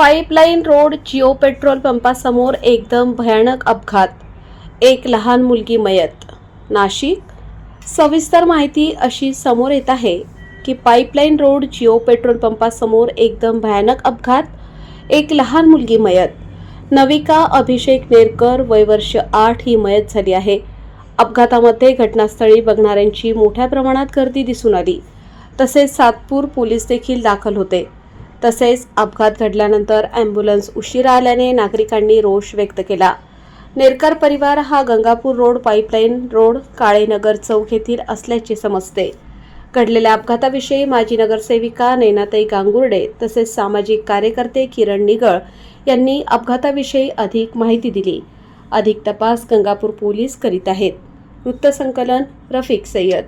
Pipeline road Jio petrol पंपासमोर एकदम भयानक अपघात. एक लहान मुलगी मयत. नाशिक? सविस्तर माहिती अशी समोर येत आहे की पाईपलाईन रोड जिओ पेट्रोल पंपासमोर एकदम भयानक अपघात. एक लहान मुलगी मयत. नविका अभिषेक नेरकर वयवर्ष आठ ही मयत झाली आहे. अपघातामध्ये घटनास्थळी बघणाऱ्यांची मोठ्या प्रमाणात गर्दी दिसून आली. तसेच सातपूर पोलीस देखील दाखल होते. तसेच अपघात घडल्यानंतर अँब्युलन्स उशिरा आल्याने नागरिकांनी रोष व्यक्त केला. नेरकर परिवार हा Gangapur road pipeline road Kalenagar चौक येथील असल्याचे समजते. घडलेल्या अपघाताविषयी माजी नगरसेविका नैनाताई गांगुर्डे तसेच सामाजिक कार्यकर्ते किरण निगळ यांनी अपघाताविषयी अधिक माहिती दिली. अधिक तपास गंगापूर पोलीस करीत आहेत. वृत्तसंकलन रफिक सय्यद.